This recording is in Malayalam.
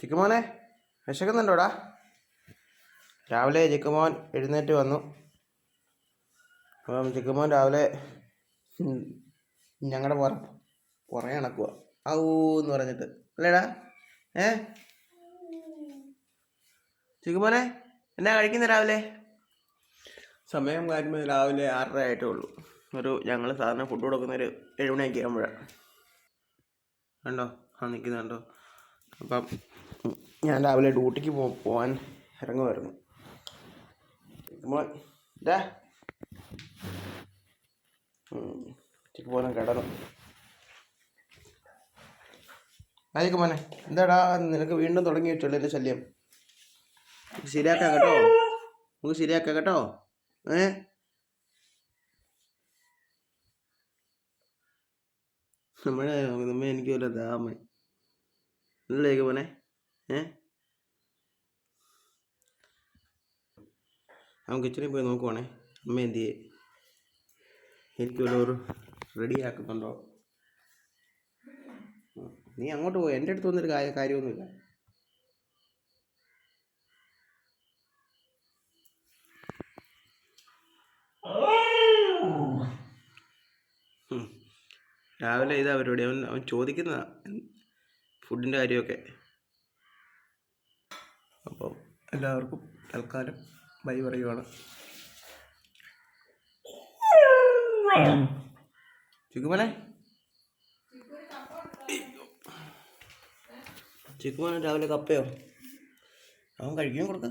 ചിക്കുമോനെ വിശക്കുന്നുണ്ടോടാ? രാവിലെ ചിക്കുമോൻ എഴുന്നേറ്റ് വന്നു. അപ്പം ചിക്കുമോൻ രാവിലെ ഞങ്ങളുടെ പുറ പുറകെ നടക്കുക ഔ എന്ന് പറഞ്ഞിട്ട്. അല്ലേടാ? ഏ? ചിക്കുമോനെ എന്നാ കഴിക്കുന്നത് രാവിലെ? സമയം കാര്യമായി രാവിലെ ആറര ആയിട്ടേ ഉള്ളൂ. ഒരു ഞങ്ങൾ സാധാരണ ഫുഡ് കൊടുക്കുന്ന ഒരു ഏഴുമണിയൊക്കെ ആകുമ്പോഴാണ് കണ്ടോ? ആ നിൽക്കുന്നുണ്ടോ അപ്പം ഞാൻ രാവിലെ ഡ്യൂട്ടിക്ക് പോ പോകാൻ ഇറങ്ങുമായിരുന്നു ചിക്ക് പോകാൻ കിടന്നു. ആയിരിക്കും മോനെ. എന്താടാ? നിനക്ക് വീണ്ടും തുടങ്ങി വെച്ചോളൂ എന്റെ ശല്യം. ശരിയാക്കാം കേട്ടോ. നമുക്ക് ശരിയാക്കാം കേട്ടോ. ഏ? നമ്മളെ നമ്മ എനിക്ക് വല്ല ദാമ അല്ലേ മോനെ ഏ അവൻ കിച്ചണിൽ പോയി നോക്കുവാണേ അമ്മ എന്ത് ചെയ്യേ എനിക്ക് വല്ല ഒരു റെഡി ആക്കുന്നുണ്ടോ ഉം. നീ അങ്ങോട്ട് പോയി. എന്റെ അടുത്ത് വന്നൊരു കാര്യം കാര്യമൊന്നുമില്ല. രാവിലെ ഇതാ പരിപാടി അവൻ അവൻ ചോദിക്കുന്നതാ. ഫുഡിന്റെ കാര്യമൊക്കെ. അപ്പം എല്ലാവർക്കും തൽക്കാലം ബൈ പറയുവാണ്. ചുക്കുമോനെ? ചുക്കുമോനെ രാവിലെ കപ്പയോ? അവൻ കഴിക്കാൻ കൊടുക്ക?